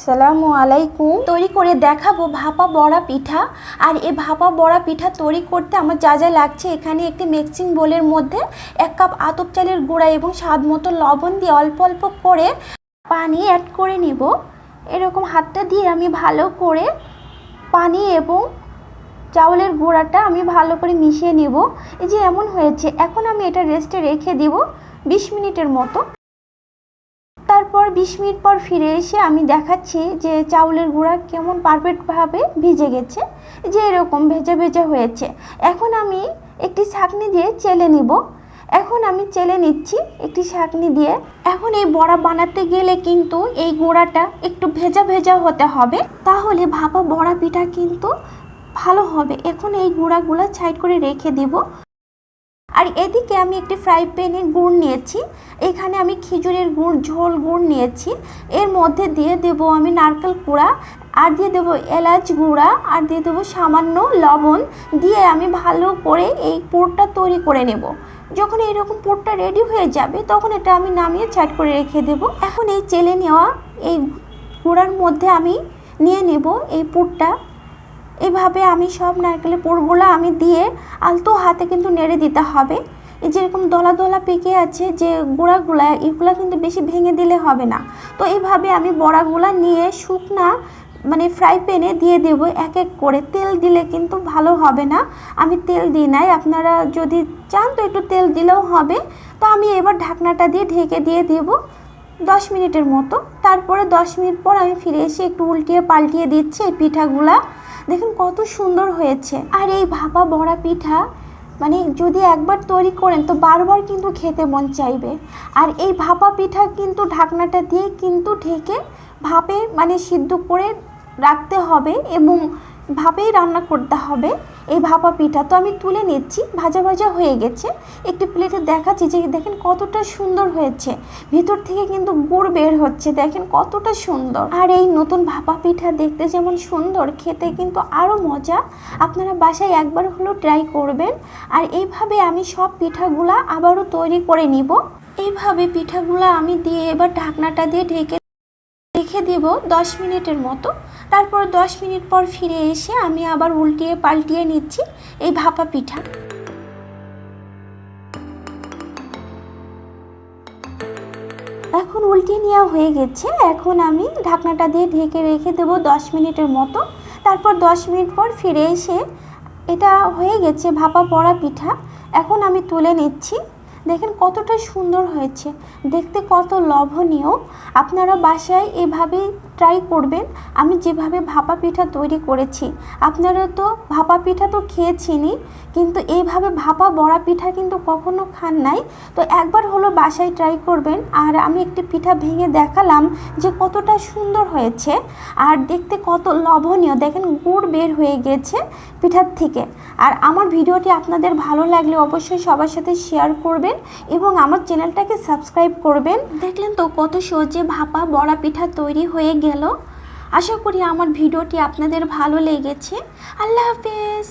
আসসালামু আলাইকুম। তৈরি করে দেখাবো ভাপা বড়া পিঠা। আর এই ভাপা বড়া পিঠা তৈরি করতে আমার যা যা লাগছে, এখানে একটি মিক্সিং বোলের মধ্যে এক কাপ আতপ চালের গুঁড়া এবং স্বাদ মতো লবণ দিয়ে অল্প অল্প করে পানি অ্যাড করে নিব। এরকম হাতটা দিয়ে আমি ভালো করে পানি এবং চাউলের গুঁড়াটা আমি ভালো করে মিশিয়ে নিব। এই যে এমন হয়েছে, এখন আমি এটা রেস্টে রেখে দিব বিশ মিনিটের মতো। বিশ মিনিট পর ফিরে এসে আমি দেখাচ্ছি যে চাউলের গুঁড়া কেমন পারফেক্টভাবে ভিজে গেছে, যে এরকম ভেজা ভেজা হয়েছে। এখন আমি একটি ছাঁকনি দিয়ে চেলে নিব। এখন আমি চেলে নিচ্ছি একটি ছাঁকনি দিয়ে। এখন এই বড়া বানাতে গেলে কিন্তু এই গুঁড়াটা একটু ভেজা ভেজা হতে হবে। তাহলে ভাপা বড়া পিঠা কিন্তু ভালো হবে। এখন এই গুঁড়াগুলো সাইড করে রেখে দিব। আর এদিকে আমি একটি ফ্রাই প্যানে গুড় নিয়েছি। এখানে আমি খিজুরের গুড়, ঝোল গুড় নিয়েছি। এর মধ্যে দিয়ে দেব আমি নারকেল কুড়া, আর দিয়ে দেবো এলাচ গুঁড়া, আর দিয়ে দেবো সামান্য লবণ। দিয়ে আমি ভালো করে এই পুরটা তৈরি করে নেব। যখন এইরকম পুরটা রেডি হয়ে যাবে, তখন এটা আমি নামিয়ে ছাট করে রেখে দেব। এখন এই চেলে নেওয়া এই গুঁড়ার মধ্যে আমি নিয়ে নেব এই পুরটা। এভাবে আমি সব নারকেলের পুরগুলো আমি দিয়ে আলতো হাতে কিন্তু নেড়ে দিতে হবে। এই যেরকম দলা দলা পেকে আছে যে গুঁড়াগুলা, এগুলা কিন্তু বেশি ভেঙে দিলে হবে না। তো এইভাবে আমি বড়াগুলা নিয়ে শুকনা মানে ফ্রাই প্যানে দিয়ে দেবো এক এক করে। তেল দিলে কিন্তু ভালো হবে না। আমি তেল দিই নাই। আপনারা যদি চান তো একটু তেল দিলেও হবে। তো আমি এবার ঢাকনাটা দিয়ে ঢেকে দিয়ে দেবো। দশ মিনিটের মতো। তারপরে দশ মিনিট পর আমি ফিরে এসে একটু উল্টিয়ে পাল্টিয়ে দিচ্ছি এই পিঠাগুলা। দেখুন কত সুন্দর হয়েছে। আর এই ভাপা বড়া পিঠা মানে যদি একবার তৈরি করেন তো বারবার কিন্তু খেতে মন চাইবে। আর এই ভাপা পিঠা কিন্তু ঢাকনাটা দিয়ে কিন্তু ঢেকে ভাপে মানে সিদ্ধ করে রাখতে হবে এবং ভাপেই রান্না করতে হবে। এই ভাপা পিঠা তো আমি তুলে নিচ্ছি, ভাজা ভাজা হয়ে গেছে। একটি প্লেটে দেখাচ্ছি যে দেখেন কতটা সুন্দর হয়েছে। ভিতর থেকে কিন্তু গুড় বের হচ্ছে, দেখেন কতটা সুন্দর। আর এই নতুন ভাপা পিঠা দেখতে যেমন সুন্দর, খেতে কিন্তু আরও মজা। আপনারা বাসায় একবার হলেও ট্রাই করবেন। আর এইভাবে আমি সব পিঠাগুলা আবারও তৈরি করে নিব। এইভাবে পিঠাগুলা আমি দিয়ে এবার ঢাকনাটা দিয়ে ঢেকে রেখে দেব দশ মিনিটের মতো। তারপর দশ মিনিট পর ফিরে এসে আমি আবার উল্টিয়ে পাল্টিয়ে নিচ্ছি এই ভাপা পিঠা। এখন উল্টিয়ে নেওয়া হয়ে গেছে। এখন আমি ঢাকনাটা দিয়ে ঢেকে রেখে দেবো দশ মিনিটের মতো। তারপর দশ মিনিট পর ফিরে এসে এটা হয়ে গেছে ভাপা পড়া পিঠা। এখন আমি তুলে নিচ্ছি। দেখেন কতটা সুন্দর হয়েছে। দেখতে কত লোভনীয়। আপনারা বাসায় এভাবেই ট্রাই করবেন। আমি যেভাবে ভাপা পিঠা তৈরি করেছি, আপনারা তো ভাপা পিঠা তো খেয়েছিনি কিন্তু এইভাবে ভাপা বড়া পিঠা কিন্তু কখনো খান নাই। তো একবার হলো বাসায় ট্রাই করবেন, আর আমি একটি পিঠা ভেঙে দেখালাম যে কতটা সুন্দর হয়েছে, আর দেখতে কত লোভনীয়। দেখেন, গুড় বের হয়ে গেছে পিঠার থেকে। আর আমার ভিডিওটি আপনাদের ভালো লাগলে অবশ্যই সবার সাথে শেয়ার করবেন এবং আমার চ্যানেলটাকে সাবস্ক্রাইব করবেন। দেখলেন তো কত সহজে ভাপা বড়া পিঠা তৈরি হয়ে গেল আশা করি আমার ভিডিওটি আপনাদের ভালো লেগেছে। আল্লাহ হাফেজ।